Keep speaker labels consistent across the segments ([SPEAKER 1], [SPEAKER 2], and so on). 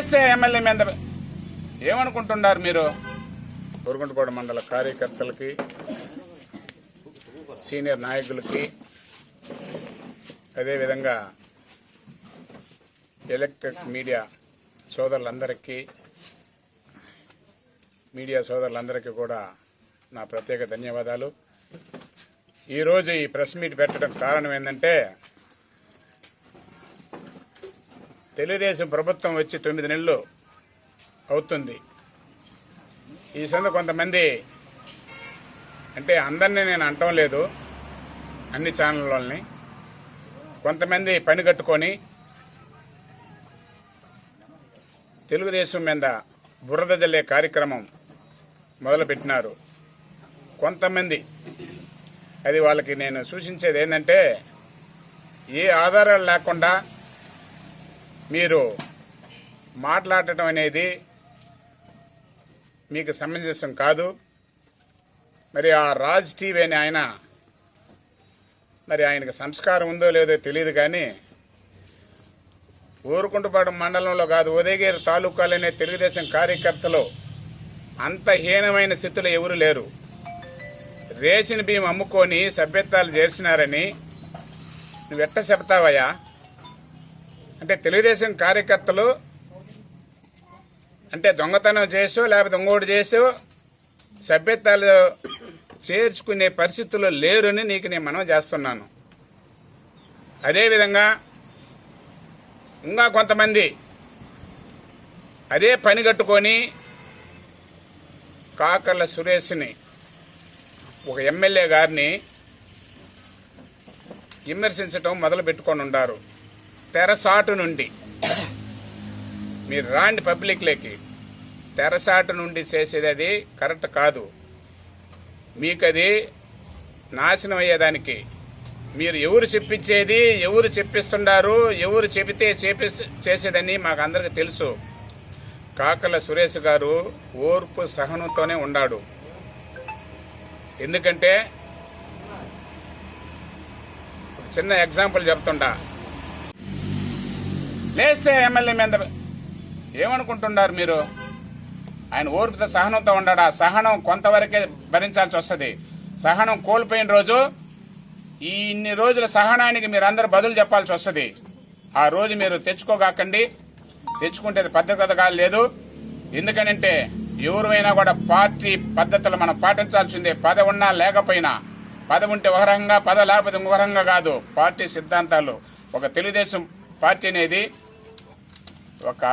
[SPEAKER 1] లేస్తే ఎమ్మెల్యే మీద ఏమనుకుంటున్నారు మీరు? ఊరుగుంటపాడు మండల కార్యకర్తలకి సీనియర్ నాయకులకి అదేవిధంగా ఎలక్ట్రిక్ మీడియా సోదరులందరికీ మీడియా సోదరులందరికీ కూడా నా ప్రత్యేక ధన్యవాదాలు. ఈరోజు ఈ ప్రెస్ మీట్ పెట్టడం కారణం ఏంటంటే తెలుగుదేశం ప్రభుత్వం వచ్చి తొమ్మిది నెలలు అవుతుంది. ఈ సంద కొంతమంది అంటే అందరినీ నేను అంటం లేదు అన్ని ఛానల్ వాళ్ళని కొంతమంది పని కట్టుకొని తెలుగుదేశం మీద బురద జల్లే కార్యక్రమం మొదలుపెట్టినారు. కొంతమంది. అది వాళ్ళకి నేను సూచించేది ఏంటంటే ఏ ఆధారాలు లేకుండా మీరు మాట్లాడటం అనేది మీకు సమంజసం కాదు. మరి ఆ రాజ్ టీవీ అని ఆయన మరి ఆయనకు సంస్కారం ఉందో లేదో తెలియదు కానీ ఊరుకుంటుపాడు మండలంలో కాదు ఉదయగిరి తాలూకాలనే తెలుగుదేశం కార్యకర్తలు అంత హీనమైన స్థితిలో ఎవరు లేరు. రేషన్ బియ్యం అమ్ముకొని సభ్యత్వాలు చేర్చినారని నువ్వెట్ట చెప్తావయ్యా? అంటే తెలుగుదేశం కార్యకర్తలు అంటే దొంగతనం చేసో లేకపోతే ఇంకోటి చేసో సభ్యత్వాలు చేర్చుకునే పరిస్థితుల్లో లేరని నీకు నేను మనం చేస్తున్నాను. అదేవిధంగా ఇంకా కొంతమంది అదే పని కట్టుకొని కాకర్ల సురేష్ని ఒక ఎమ్మెల్యే గారిని విమర్శించటం మొదలు పెట్టుకొని ఉండారు. తెరసాటు నుండి మీరు రాండి పబ్లిక్లోకి. తెరసాటు నుండి చేసేది అది కరెక్ట్ కాదు. మీకు అది నాశనం అయ్యేదానికి. మీరు ఎవరు చెప్పించేది ఎవరు చెప్పిస్తుండారు ఎవరు చెబితే చేపి చేసేదని మాకు అందరికీ తెలుసు. కాకల సురేష్ గారు ఓర్పు సహనంతోనే ఉన్నాడు ఎందుకంటే చిన్న ఎగ్జాంపుల్ చెప్తుండా. లేస్తే ఎమ్మెల్యే మీద ఏమనుకుంటున్నారు మీరు? ఆయన ఓర్పుతో సహనంతో ఉండడు ఆ సహనం కొంతవరకే భరించాల్సి వస్తుంది. సహనం కోల్పోయిన రోజు ఈ ఇన్ని రోజుల సహనానికి మీరు అందరు బదులు చెప్పాల్సి వస్తుంది. ఆ రోజు మీరు తెచ్చుకోగాకండి. తెచ్చుకుంటే అది పద్ధతి కాదు లేదు. ఎందుకనంటే ఎవరైనా కూడా పార్టీ పద్ధతులు మనం పాటించాల్సిందే. పద ఉన్నా లేకపోయినా. పద ఉంటే ఒక రకంగా పద లేకపోతే ఒక రకంగా కాదు. పార్టీ సిద్ధాంతాలు. ఒక తెలుగుదేశం పార్టీ అనేది ఒక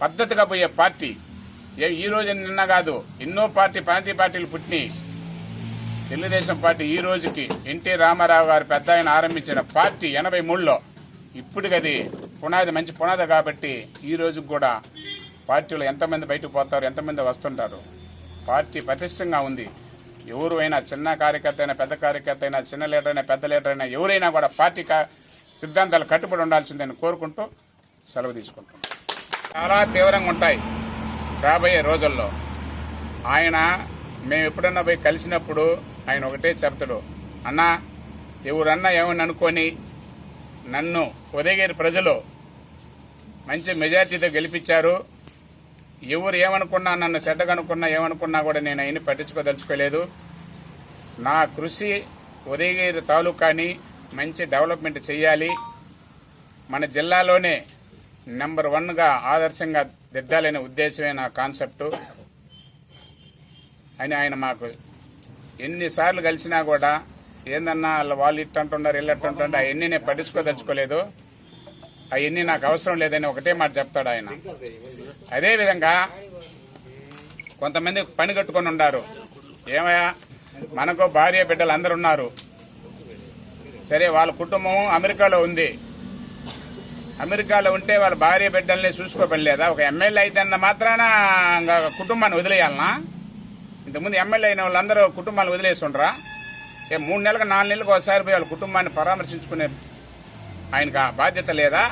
[SPEAKER 1] పద్ధతిగా పోయే పార్టీ. ఏ ఈ రోజు నిన్న కాదు ఎన్నో పార్టీ ప్రాంతీయ పార్టీలు పుట్టినాయి. తెలుగుదేశం పార్టీ ఈ రోజుకి ఎన్టీ రామారావు గారు పెద్ద ఆయన ఆరంభించిన పార్టీ ఎనభై మూడులో. ఇప్పటికది పునాది మంచి పునాది కాబట్టి ఈ రోజుకి కూడా పార్టీలో ఎంతమంది బయటకు పోతారు ఎంతమంది వస్తుంటారు? పార్టీ పటిష్టంగా ఉంది. ఎవరు అయినా చిన్న కార్యకర్త అయినా పెద్ద కార్యకర్త అయినా చిన్న లీడర్ అయినా పెద్ద లీడర్ అయినా ఎవరైనా కూడా పార్టీ సిద్ధాంతాలు కట్టుబడి ఉండాల్సిందని కోరుకుంటూ సెలవు తీసుకుంటాం చాలా తీవ్రంగా ఉంటాయి. రాబోయే రోజుల్లో ఆయన మేము ఎప్పుడన్నా పోయి కలిసినప్పుడు ఆయన ఒకటే చెప్తాడు అన్నా ఎవరన్నా ఏమని అనుకొని నన్ను ఉదయగిరి ప్రజలు మంచి మెజార్టీతో గెలిపించారు. ఎవరు ఏమనుకున్నా నన్ను చెడ్డగనుకున్నా ఏమనుకున్నా కూడా నేను అయిన పట్టించుకోదలుచుకోలేదు. నా కృషి ఉదయగిరి తాలూకాని మంచి డెవలప్మెంట్ చేయాలి మన జిల్లాలోనే నెంబర్ వన్గా ఆదర్శంగా దిద్దాలనే ఉద్దేశమే నా కాన్సెప్టు. అని ఆయన మాకు ఎన్నిసార్లు కలిసినా కూడా ఏందన్నా వాళ్ళు వాళ్ళు ఇట్టంటున్నారు అంటున్నారు అవన్నీ నేను పట్టించుకోదలుచుకోలేదు. అవన్నీ నాకు అవసరం లేదని ఒకటే మాట చెప్తాడు ఆయన. అదేవిధంగా కొంతమంది పని కట్టుకొని ఉన్నారు ఏమయ్యా మనకు భార్య బిడ్డలు అందరు ఉన్నారు. సరే వాళ్ళ కుటుంబం అమెరికాలో ఉంది. అమెరికాలో ఉంటే వాళ్ళ భార్య బిడ్డల్ని చూసుకోబడలేదా ఒక ఎమ్మెల్యే అయితే అన్న మాత్రాన ఇంకా కుటుంబాన్ని వదిలేయాలనా? ఇంతకుముందు ఎమ్మెల్యే అయిన వాళ్ళందరూ కుటుంబాన్ని వదిలేసి ఏ మూడు నెలలకు నాలుగు నెలలకు ఒకసారి పోయి వాళ్ళ కుటుంబాన్ని పరామర్శించుకునే ఆయనకు ఆ బాధ్యత లేదా?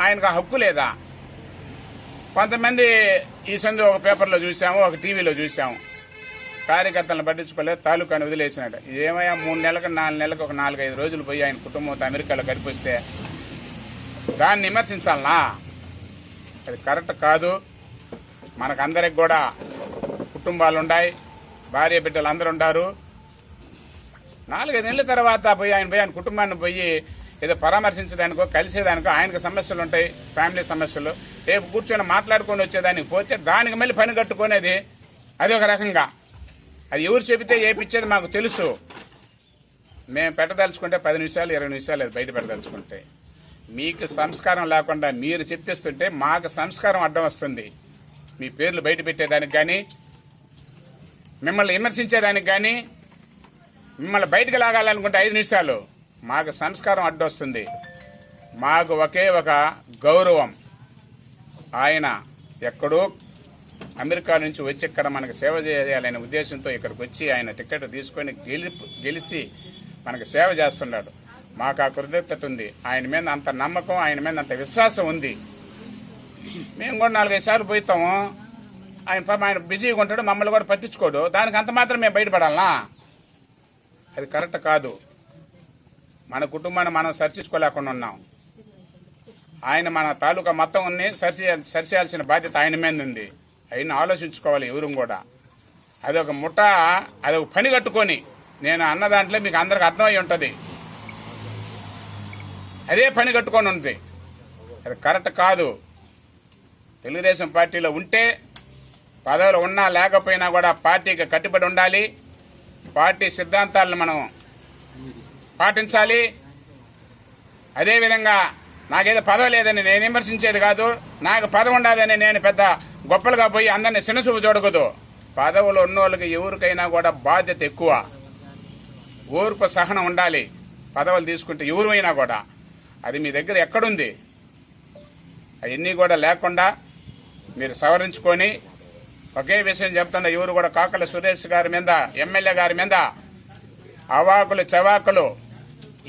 [SPEAKER 1] ఆయనకు ఆ హక్కు లేదా? కొంతమంది ఈ సందు ఒక పేపర్లో చూసాము ఒక టీవీలో చూసాము. కార్యకర్తలను పట్టించుకోలేదు తాలూకాని వదిలేసినట్టు ఏమయ్యా మూడు నెలలకు నాలుగు నెలలకు ఒక నాలుగైదు రోజులు పోయి ఆయన కుటుంబంతో అమెరికాలో గడిపిస్తే దాన్ని విమర్శించాలనా? అది కరెక్ట్ కాదు. మనకందరికి కూడా కుటుంబాలు ఉన్నాయి భార్య బిడ్డలు అందరూ ఉండారు నాలుగైదు నెలల తర్వాత పోయి ఆయన పోయి ఆయన కుటుంబాన్ని పోయి ఏదో పరామర్శించడానికో కలిసేదానికో ఆయనకు సమస్యలు ఉంటాయి ఫ్యామిలీ సమస్యలు. రేపు కూర్చొని మాట్లాడుకొని వచ్చేదానికి పోతే దానికి మళ్ళీ పని కట్టుకునేది అది ఒక రకంగా. అది ఎవరు చెబితే ఏపిచ్చేది మాకు తెలుసు. మేము పెట్టదలుచుకుంటే పది నిమిషాలు ఇరవై నిమిషాలు అది బయట పెట్టదలుచుకుంటే. మీకు సంస్కారం లేకుండా మీరు చెప్పిస్తుంటే మాకు సంస్కారం అడ్డం వస్తుంది. మీ పేర్లు బయట పెట్టేదానికి కానీ మిమ్మల్ని విమర్శించేదానికి కానీ మిమ్మల్ని బయటకు లాగాలనుకుంటే ఐదు నిమిషాలు. మాకు సంస్కారం అడ్డొస్తుంది మాకు ఒకే ఒక గౌరవం. ఆయన ఎక్కడో అమెరికా నుంచి వచ్చి ఇక్కడ మనకు సేవ చేయాలనే ఉద్దేశంతో ఇక్కడికి వచ్చి ఆయన టికెట్ తీసుకొని గెలిపి గెలిచి మనకు సేవ చేస్తున్నాడు. మాకు ఆ కృతజ్ఞత ఉంది ఆయన మీద అంత నమ్మకం ఆయన మీద అంత విశ్వాసం ఉంది. మేము కూడా నాలుగైదు సార్లు పోతాము ఆయన ఆయన బిజీగా ఉంటాడు మమ్మల్ని కూడా పట్టించుకోడు. దానికి అంత మాత్రం మేము బయటపడాలనా? అది కరెక్ట్ కాదు. మన కుటుంబాన్ని మనం సరిచేసుకోలేకుండా ఉన్నాం. ఆయన మన తాలూకా మొత్తం ఉన్ని సరి సరిచేయాల్సిన బాధ్యత ఆయన మీద ఉంది. అయిన ఆలోచించుకోవాలి ఎవరు కూడా. అదొక ముఠ అదొక పని కట్టుకొని నేను అన్న దాంట్లో మీకు అందరికి అర్థమై ఉంటుంది. అదే పని కట్టుకొని ఉంది. అది కరెక్ట్ కాదు. తెలుగుదేశం పార్టీలో ఉంటే పదవులు ఉన్నా లేకపోయినా కూడా పార్టీకి కట్టుబడి ఉండాలి. పార్టీ సిద్ధాంతాలను మనం పాటించాలి. అదేవిధంగా నాకేదో పదవి లేదని నేను విమర్శించేది కాదు. నాకు పదవి ఉండదని నేను పెద్ద గొప్పలుగా పోయి అందరిని చిన్నచూపు చూడకూడదు. పదవులు ఉన్నోళ్ళకి ఎవరికైనా కూడా బాధ్యత ఎక్కువ. ఓర్పు సహనం ఉండాలి. పదవులు తీసుకుంటే ఎవరైనా కూడా. అది మీ దగ్గర ఎక్కడుంది? అవన్నీ కూడా లేకుండా మీరు సవరించుకొని ఒకే విషయం చెప్తున్నా ఎవరు కూడా కాకల సురేష్ గారి మీద ఎమ్మెల్యే గారి మీద అవాకులు చవాకులు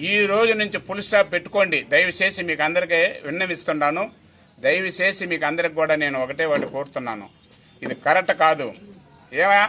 [SPEAKER 1] ఈ రోజు నుంచి ఫుల్ స్టాప్ పెట్టుకోండి. దయచేసి మీకు అందరికీ విన్నవిస్తున్నాను. దయచేసి మీకు అందరికి కూడా నేను ఒకటే ఒకటి కోరుతున్నాను. ఇది కరెక్ట్ కాదు. ఏమా